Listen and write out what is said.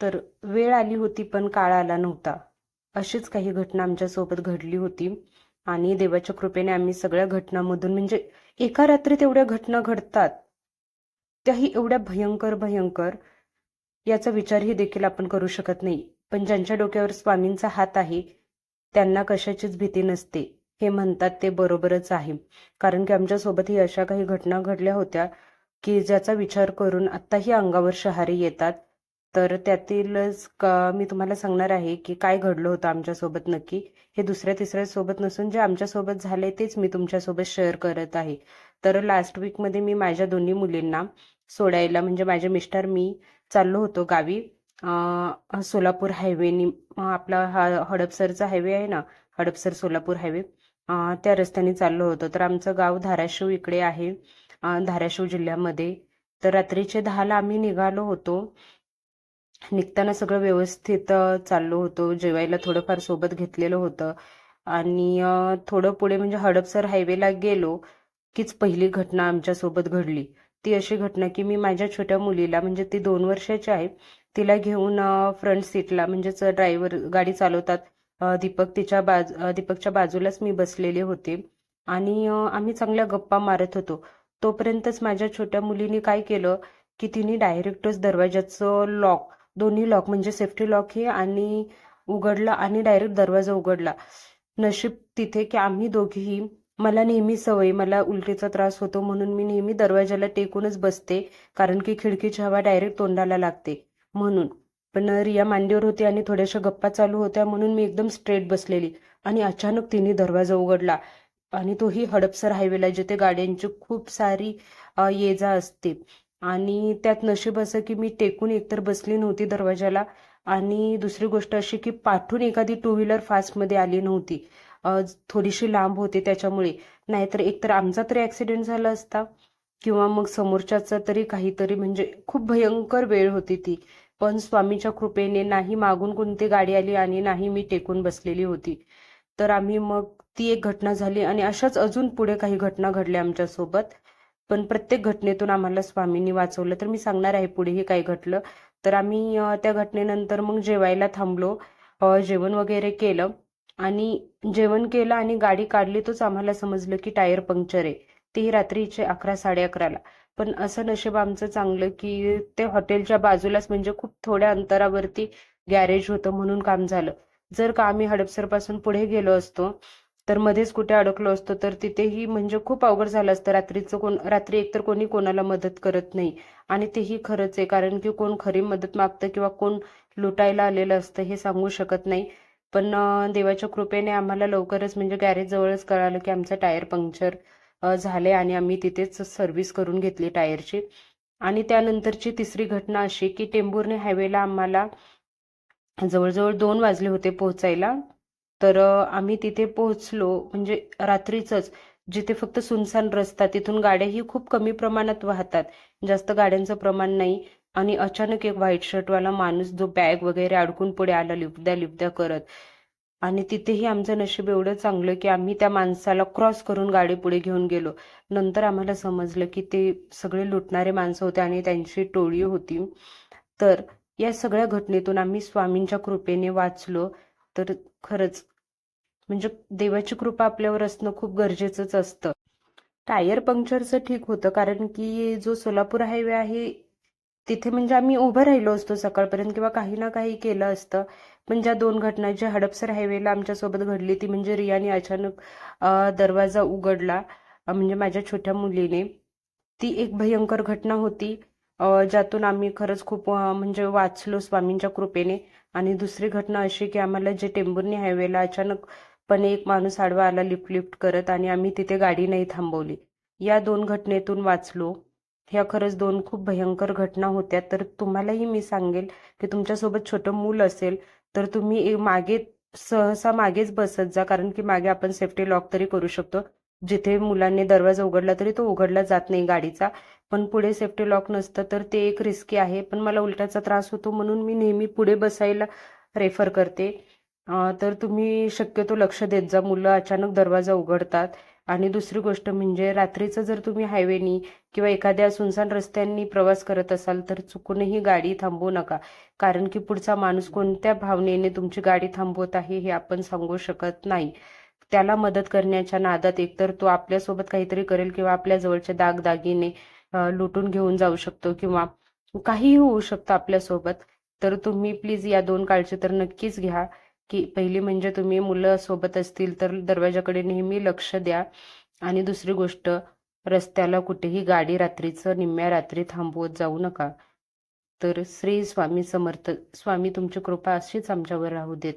तर वेळ आली होती पण काळ आला नव्हता. अशीच काही घटना आमच्यासोबत घडली होती आणि देवाच्या कृपेने आम्ही सगळ्या घटनांमधून म्हणजे एका रात्री तेवढ्या घटना घडतात त्याही एवढ्या भयंकर भयंकर याचा विचारही देखील आपण करू शकत नाही. पण ज्यांच्या डोक्यावर स्वामींचा हात आहे त्यांना कशाचीच भीती नसते. हे म्हणतात ते बरोबरच आहे. कारण की आमच्यासोबतही अशा काही घटना घडल्या होत्या की ज्याचा विचार करून आत्ताही अंगावर शहारे येतात. तर त्यातीलच का मी तुम्हाला सांगणार आहे की काय घडलं होतं आमच्यासोबत नक्की. हे दुसऱ्या तिसऱ्या सोबत नसून जे आमच्यासोबत झाले तेच मी तुमच्यासोबत शेअर करत आहे. तर लास्ट वीकमध्ये मी माझ्या दोन्ही मुलींना सोडायला म्हणजे माझे मिस्टर मी चाललो होतो गावी. सोलापूर हायवेनी आपला हा हडपसरचा हायवे आहे ना हडपसर सोलापूर हायवे त्या रस्त्याने चाललो होतो. तर आमचं गाव धाराशिव इकडे आहे धाराशिव जिल्ह्यामध्ये. तर रात्रीचे दहाला आम्ही निघालो होतो. निघताना सगळं व्यवस्थित चाललो होतो. जेवायला थोडंफार सोबत घेतलेलं होतं. आणि थोडं पुढे म्हणजे हडपसर हायवेला गेलो कीच पहिली घटना आमच्यासोबत घडली. ती अशी घटना की मी माझ्या छोट्या मुलीला म्हणजे ती दोन वर्षाची आहे तिला घेऊन फ्रंट सीटला म्हणजेच ड्रायव्हर गाडी चालवतात दीपक तिच्या बाज दीपकच्या बाजूलाच मी बसलेले होते. आणि आम्ही चांगल्या गप्पा मारत होतो. तोपर्यंतच माझ्या छोट्या मुलीने काय केलं की तिने डायरेक्टच दरवाजाचं लॉक दोन्ही लॉक म्हणजे सेफ्टी लॉक ही आणि उघडला आणि डायरेक्ट दरवाजा उघडला. नशीब तिथे की आम्ही दोघीही मला नेहमी सवय मला उलटीचा त्रास होतो म्हणून मी नेहमी दरवाजाला टेकूनच बसते कारण की खिडकीची हवा डायरेक्ट तोंडाला लागते म्हणून. पण रिया मांडीवर होती आणि थोड्याशा गप्पा चालू होत्या म्हणून मी एकदम स्ट्रेट बसलेली आणि अचानक तिने दरवाजा उघडला आणि तोही हडपसर हायवेला जिथे गाड्यांची खूप सारी ये जा असते. आणि त्यात नशीब असं की मी टेकून एकतर बसली नव्हती दरवाजाला. आणि दुसरी गोष्ट अशी की पाठून एखादी टू व्हीलर फास्टमध्ये आली नव्हती. थोडीशी लांब होते त्याच्यामुळे. नाहीतर एकतर आमचा तरी ॲक्सिडेंट झाला असता किंवा मग समोरच्याचा तरी काहीतरी म्हणजे खूप भयंकर वेळ होती ती. पण स्वामीच्या कृपेने नाही मागून कोणती गाडी आली आणि नाही मी टेकून बसलेली होती. तर आम्ही मग ती एक घटना झाली आणि अशाच अजून पुढे काही घटना घडल्या आमच्यासोबत. पण प्रत्येक घटनेतून आम्हाला स्वामींनी वाचवलं. तर मी सांगणार आहे पुढेही काय घटलं. तर आम्ही त्या घटनेनंतर मग जेवायला थांबलो. जेवण वगैरे केलं. आणि जेवण केलं आणि गाडी काढली तोच आम्हाला समजलं की टायर पंक्चर आहे. तेही रात्रीचे अकरा साडे अकराला. पण असं नशीब आमचं चांगलं की ते हॉटेलच्या बाजूलाच म्हणजे खूप थोड्या अंतरावरती गॅरेज होतं म्हणून काम झालं. जर का आम्ही हडपसरपासून पुढे गेलो असतो तर मध्येच कुठे अडकलो असतो तर तिथेही म्हणजे खूप अवघड झालं असतं. रात्रीचं कोण रात्री एकतर कोणी कोणाला मदत करत नाही. आणि तेही खरंच आहे कारण की कोण खरी मदत मागतं किंवा कोण लुटायला आलेलं असतं हे सांगू शकत नाही. पण देवाच्या कृपेने आम्हाला लवकरच म्हणजे गॅरेज जवळच कळालं की आमचं टायर पंक्चर झाले आणि आम्ही तिथेच सर्व्हिस करून घेतली टायरची आणि त्यानंतरची तिसरी घटना अशी की टेंभुर्णी हायवेला आम्हाला जवळजवळ दोन वाजले होते पोहोचायला. तर आम्ही तिथे पोहोचलो. म्हणजे रात्रीचंच. जिथे फक्त सुनसान रस्ता तिथून गाड्याही खूप कमी प्रमाणात वाहतात. जास्त गाड्यांचं प्रमाण नाही. आणि अचानक एक व्हाईट शर्टवाला माणूस जो बॅग वगैरे अडकून पुढे आला लिपद्या लिपद्या करत. आणि तिथेही आमचं नशीब एवढं चांगलं की आम्ही त्या माणसाला क्रॉस करून गाडी पुढे घेऊन गेलो. नंतर आम्हाला समजलं की ते सगळे लुटणारे माणसं होते आणि त्यांची टोळी होती. तर या सगळ्या घटनेतून आम्ही स्वामींच्या कृपेने वाचलो. तर खरंच. म्हणजे देवाची कृपा आपल्यावर असणं खूप गरजेचंच असतं. टायर पंक्चरचं ठीक होतं कारण की जो सोलापूर हायवे आहे तिथे म्हणजे आम्ही उभं राहिलो असतो सकाळपर्यंत किंवा काही ना काही केलं असतं. म्हणजे पण ज्या दोन घटना ज्या हडपसर हायवेला आमच्यासोबत घडली ती म्हणजे रियाने अचानक दरवाजा उघडला म्हणजे माझ्या छोट्या मुलीने. ती एक भयंकर घटना होती ज्यातून आम्ही खरंच खूप म्हणजे वाचलो स्वामींच्या कृपेने. आणि दुसरी घटना अशी की आम्हाला जे टेंबुर्नी हायवेला अचानकपणे एक माणूस आडवा आला लिफ्ट लिफ्ट करत आणि आम्ही तिथे गाडी नाही थांबवली. या दोन घटनेतून वाचलो. ह्या खरंच दोन खूप भयंकर घटना होत्या. तर तुम्हालाही मी सांगेल की तुमच्यासोबत छोटं मूल असेल तर तुम्ही मागे सहसा मागेच बसत जा कारण की मागे आपण सेफ्टी लॉक तरी करू शकतो. जिथे मुलांनी दरवाजा उघडला तरी तो उघडला जात नाही गाडीचा. पण पुढे सेफ्टी लॉक नसतं तर ते एक रिस्की आहे. पण मला उलट्याचा त्रास होतो म्हणून मी नेहमी पुढे बसायला रेफर करते. तर तुम्ही शक्यतो लक्ष देत जा. मुलं अचानक दरवाजा उघडतात. आणि दुसरी गोष्ट म्हणजे रात्रीचं जर तुम्ही हायवेनी किंवा एखाद्या सुनसान रस्त्यांनी प्रवास करत असाल तर चुकूनही गाडी थांबवू नका. कारण की पुढचा माणूस कोणत्या भावनेने तुमची गाडी थांबवत आहे हे आपण सांगू शकत नाही. त्याला मदत करण्याच्या नादात एकतर तो आपल्यासोबत काहीतरी करेल किंवा आपल्या जवळचे दागदागिने लुटून घेऊन जाऊ शकतो किंवा काहीही होऊ शकतं आपल्यासोबत. तर तुम्ही प्लीज या दोन काळजी तर नक्कीच घ्या. की पहिली म्हणजे तुम्ही मुलं सोबत असतील तर दरवाजाकडे नेहमी लक्ष द्या. आणि दुसरी गोष्ट रस्त्याला कुठेही गाडी रात्रीचं निम्म्या रात्री थांबवत जाऊ नका. तर श्री स्वामी समर्थ स्वामी तुमची कृपा अशीच आमच्यावर राहू देत.